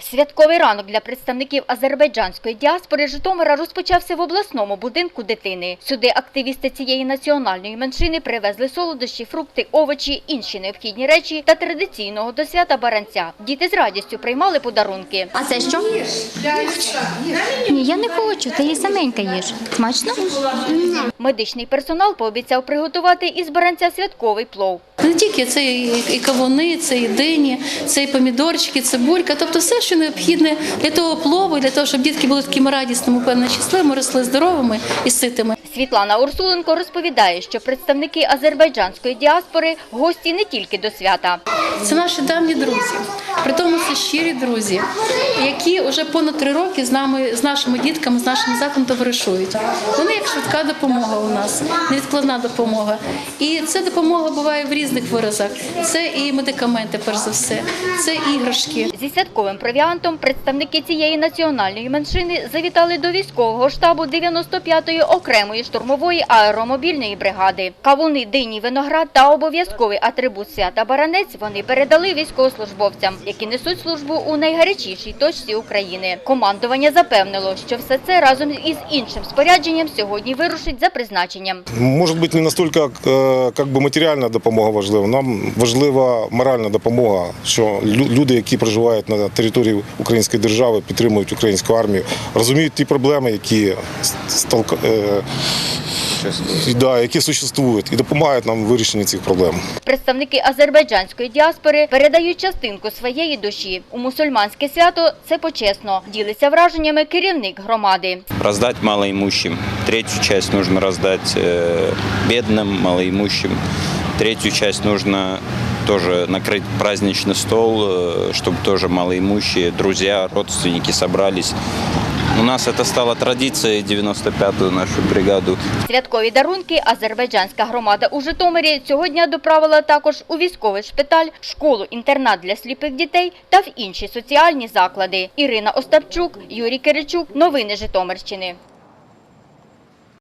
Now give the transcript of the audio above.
Святковий ранок для представників азербайджанської діаспори Житомира розпочався в обласному будинку дитини. Сюди активісти цієї національної меншини привезли солодощі, фрукти, овочі, інші необхідні речі та традиційного до свята баранця. Діти з радістю приймали подарунки. А це що? Ні, я не хочу, ти її саменька їж. Смачно? Медичний персонал пообіцяв приготувати із баранця святковий плов. Не тільки це і кавуни, це і дині, це і помідорчики, цибулька, тобто все, що необхідне для того плову, для того, щоб дітки були такими радісними, певно, щасливими, росли здоровими і ситими. Світлана Урсуленко розповідає, що представники азербайджанської діаспори гості не тільки до свята. Це наші давні друзі. При тому це щирі друзі, які вже понад три роки з нами, з нашими дітками, з нашим закладом товаришують. Вони як швидка допомога у нас, невідкладна допомога. І ця допомога буває в різних виразах. Це і медикаменти, перш за все, це іграшки. Зі святковим провіантом представники цієї національної меншини завітали до військового штабу 95-ї окремої штурмової аеромобільної бригади. Кавуни, дині, виноград та обов'язковий атрибут свята баранець вони передали військовослужбовцям, які несуть службу у найгарячішій точці України. Командування запевнило, що все це разом із іншим спорядженням сьогодні вирушить за призначенням. Може бути не настільки е, как би матеріальна допомога важлива. Нам важлива моральна допомога, що лю- люди, які проживають на території української держави, підтримують українську армію, розуміють ті проблеми, які сталка- е, да, які существують, і допомагають нам в вирішенні цих проблем. Представники азербайджанської діаспори передають частинку своєї душі. У мусульманське свято це почесно. Ділиться враженнями керівник громади. раздать малоимущим. Третью часть нужно раздать э, бедным, малоимущим. Третью часть нужно тоже накрыть праздничный стол, э, чтобы тоже малоимущие, друзья, родственники собрались. у нас це стало традицією 95-ю нашу бригаду Святкові дарунки азербайджанська громада у Житомирі цього дня доправила також у військовий шпиталь, школу, інтернат для сліпих дітей та в інші соціальні заклади. Ірина Остапчук, Юрій Киричук. Новини Житомирщини.